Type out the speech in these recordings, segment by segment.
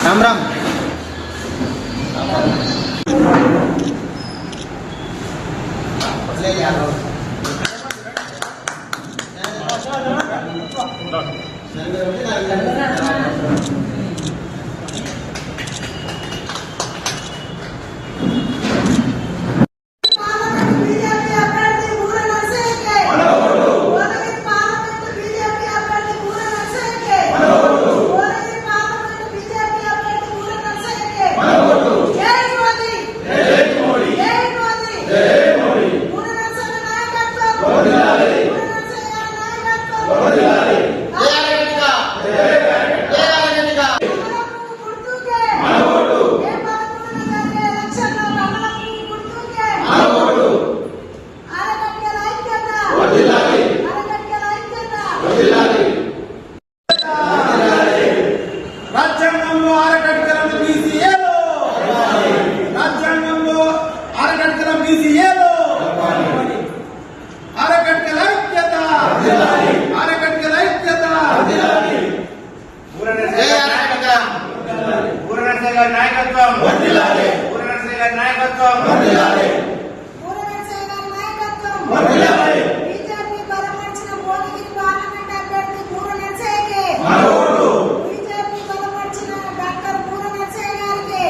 राम राम రాజ్యాంగంలో ఆరకట్కలను బీసీఏలో రాజ్యాంగంలో ఆరకట్కల బీసీఏలో ఆరకట్కల ఐక్యత ఆరకట్కల ఐక్యత ఊరనరసయ్య గారి నాయకత్వం ఊరనరసయ్య గారి నాయకత్వం ఊర నరసయ్య గారి నాయకత్వం బీజేపీ బలపరిచిన భువనగిరి పార్లమెంట్ అభ్యర్థి ఊర నరసయ్యకే బీజేపీ బలపరిచిన డాక్టర్ ఊర నరసయ్య గారికి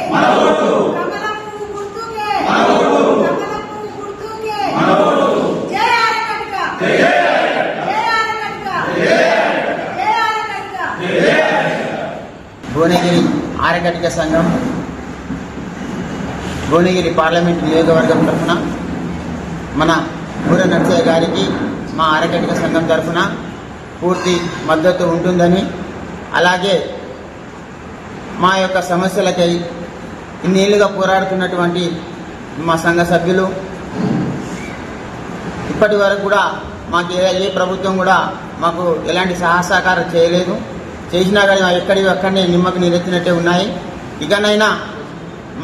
కమలం పువ్వు గుర్తుకే కమలం పువ్వు గుర్తుకే జై ఆరకట్క జై ఆరకట్క జై ఆరకట్క భువనగిరి ఆరకటిక సంఘం భువనగిరి పార్లమెంట్ నియోజకవర్గం తరఫున మన బూర నర్సయ్య గారికి మా ఆరకటిక సంఘం తరఫున పూర్తి మద్దతు ఉంటుందని అలాగే మా యొక్క సమస్యలకై ఇన్నేళ్ళుగా పోరాడుతున్నటువంటి మా సంఘ సభ్యులు. ఇప్పటి వరకు కూడా మాకు ఏ ఏ ప్రభుత్వం కూడా మాకు ఎలాంటి సహసహకారం చేయలేదు. చేసినా కానీ ఎక్కడి అక్కడనే నిమ్మకు నీరెత్తినట్టే ఉన్నాయి. ఇకనైనా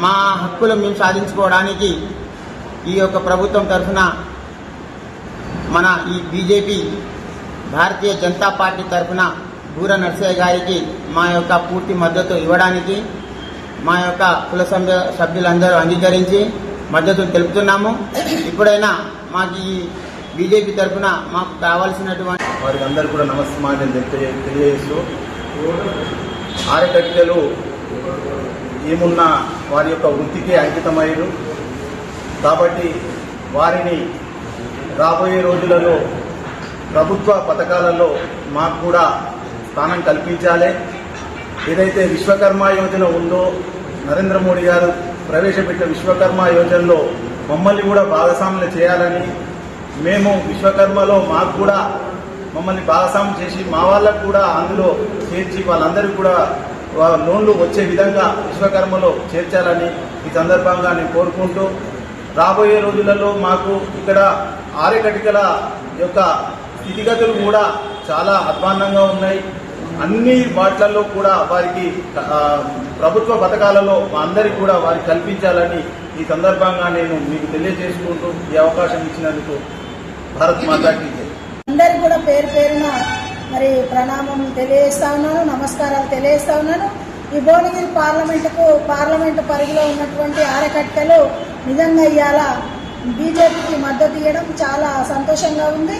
మా హక్కులు మేము సాధించుకోవడానికి ఈ యొక్క ప్రభుత్వం తరఫున మన ఈ బీజేపీ భారతీయ జనతా పార్టీ తరఫున బూర నర్సయ్య గారికి మా యొక్క పూర్తి మద్దతు ఇవ్వడానికి మా యొక్క కుల సభ్య సభ్యులందరూ అంగీకరించి మద్దతు తెలుపుతున్నాము. ఇప్పుడైనా మాకు ఈ బీజేపీ తరఫున మాకు కావాల్సినటువంటి వారికి అందరూ కూడా నమస్కారం తెలియజేస్తూ ఆరకట్టెలు ఏమున్న వారి యొక్క వృత్తికి అంకితమయ్యారు. కాబట్టి వారిని రాబోయే రోజులలో ప్రభుత్వ పథకాలలో మాకు కూడా స్థానం కల్పించాలి. ఏదైతే విశ్వకర్మ యోజన ఉందో నరేంద్ర మోడీ గారు ప్రవేశపెట్టిన విశ్వకర్మ యోజనలో మమ్మల్ని కూడా భాగస్వాములు చేయాలని మేము విశ్వకర్మలో మాకు కూడా మమ్మల్ని భాగస్వామ్యం చేసి మా వాళ్ళకు కూడా అందులో చేర్చి వాళ్ళందరికీ కూడా వా- లోన్లు వచ్చే విధంగా విశ్వకర్మలో చేర్చాలని ఈ సందర్భంగా నేను కోరుకుంటూ రాబోయే రోజులలో మాకు ఇక్కడ ఆరేకటికల యొక్క స్థితిగతులు కూడా చాలా అధ్వాన్నంగా ఉన్నాయి. అన్ని వాటిలలో కూడా వారికి ప్రభుత్వ పథకాలలో అందరికీ కూడా వారికి కల్పించాలని ఈ సందర్భంగా నేను మీకు తెలియజేసుకుంటూ ఈ అవకాశం ఇచ్చినందుకు భారత్ మాతాకి అందరి కూడా పేరు పేరున మరి ప్రణామం తెలియజేస్తా ఉన్నాను నమస్కారాలు తెలియజేస్తా ఉన్నాను. ఈ భువనగిరి పార్లమెంటుకు పార్లమెంటు పరిధిలో ఉన్నటువంటి ఆరకట్టెలు నిజంగా ఇవాళ బీజేపీకి మద్దతు ఇవ్వడం చాలా సంతోషంగా ఉంది.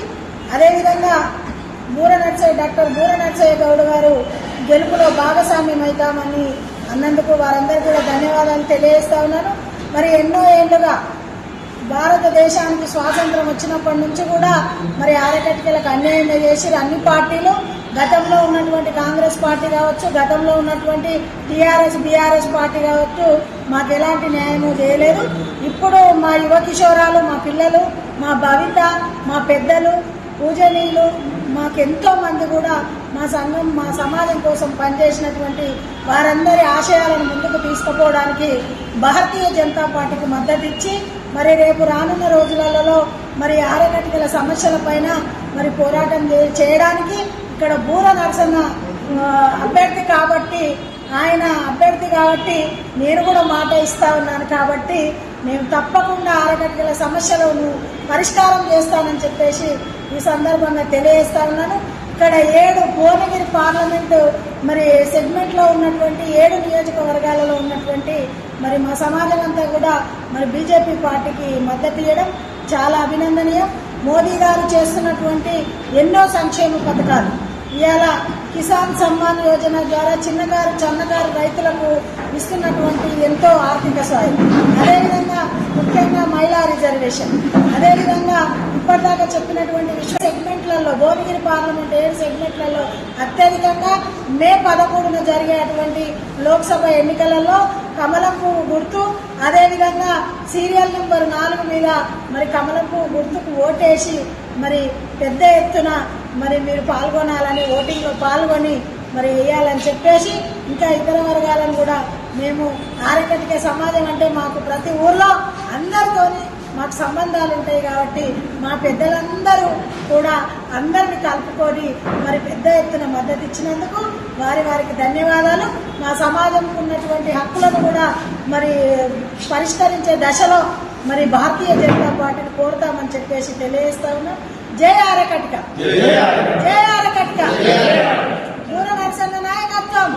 అదేవిధంగా బూర నర్సయ్య డాక్టర్ బూర నర్సయ్య గౌడ్ గారు గెలుపులో భాగస్వామ్యం అవుతామని అన్నందుకు వారందరికీ కూడా ధన్యవాదాలు తెలియజేస్తా ఉన్నాను. మరి ఎన్నో ఏళ్ళుగా భారతదేశానికి స్వాతంత్రం వచ్చినప్పటి నుంచి కూడా మరి ఆరకటికలకు అన్యాయం చేసి అన్ని పార్టీలు. గతంలో ఉన్నటువంటి కాంగ్రెస్ పార్టీ కావచ్చు గతంలో ఉన్నటువంటి టీఆర్ఎస్ బీఆర్ఎస్ పార్టీ కావచ్చు మాకు ఎలాంటి న్యాయము చేయలేదు. ఇప్పుడు మా యువ కిషోరాలు మా పిల్లలు మా భవిత మా పెద్దలు పూజనీయులు మాకెంతో మంది కూడా మా సంఘం మా సమాజం కోసం పనిచేసినటువంటి వారందరి ఆశయాలను ముందుకు తీసుకుపోవడానికి భారతీయ జనతా పార్టీకి మద్దతు ఇచ్చి మరి రేపు రానున్న రోజులలో మరి ఆరకటికల సమస్యలపైన మరి పోరాటం చేయడానికి ఇక్కడ బూర నరసన్న అభ్యర్థి కాబట్టి ఆయన అభ్యర్థి కాబట్టి నేను కూడా మాట ఇస్తా ఉన్నాను కాబట్టి నేను తప్పకుండా ఆరకటికల సమస్యలను పరిష్కారం చేస్తానని చెప్పేసి ఈ సందర్భంగా తెలియజేస్తా ఉన్నాను. ఇక్కడ ఏడు భువనగిరి పార్లమెంటు మరి సెగ్మెంట్లో ఉన్నటువంటి ఏడు నియోజకవర్గాలలో ఉన్నటువంటి మరి మా సమాజం అంతా కూడా మరి బీజేపీ పార్టీకి మద్దతు ఇవ్వడం చాలా అభినందనీయం. మోదీ గారు చేస్తున్నటువంటి ఎన్నో సంక్షేమ పథకాలు. ఇవాళ కిసాన్ సమ్మాన్ యోజన ద్వారా చిన్నకారు చిన్నకారు రైతులకు ఇస్తున్నటువంటి ఎంతో ఆర్థిక సాయం. అదే ముఖ్యంగా మహిళా రిజర్వేషన్. అదేవిధంగా ఇప్పటిదాకా చెప్పినటువంటి విశ్వ సెగ్మెంట్లలో భువనగిరి పార్లమెంట్ ఏడు సెగ్మెంట్లలో అత్యధికంగా మే పదమూడున జరిగేటువంటి లోక్సభ ఎన్నికలలో కమలం పువ్వు గుర్తు అదేవిధంగా సీరియల్ నెంబర్ నాలుగు మీద మరి కమలం పువ్వు గుర్తుకు ఓటేసి మరి పెద్ద ఎత్తున మరి మీరు పాల్గొనాలని ఓటింగ్లో పాల్గొని మరి వేయాలని చెప్పేసి ఇంకా ఇతర వర్గాలను కూడా మేము ఆరకటికే సమాజం అంటే మాకు ప్రతి ఊర్లో అందరితోని మాకు సంబంధాలు ఉంటాయి కాబట్టి మా పెద్దలందరూ కూడా అందరిని కలుపుకొని మరి పెద్ద ఎత్తున మద్దతు ఇచ్చినందుకు వారి వారికి ధన్యవాదాలు. మా సమాజంకు ఉన్నటువంటి హక్కులను కూడా మరి పరిష్కరించే దశలో మరి భారతీయ జనతా పార్టీని కోరుతామని చెప్పేసి తెలియజేస్తా ఉన్నాం. జై ఆరకటిక. జై ఆరకటిక. దూర నరసన్న నాయకత్వం.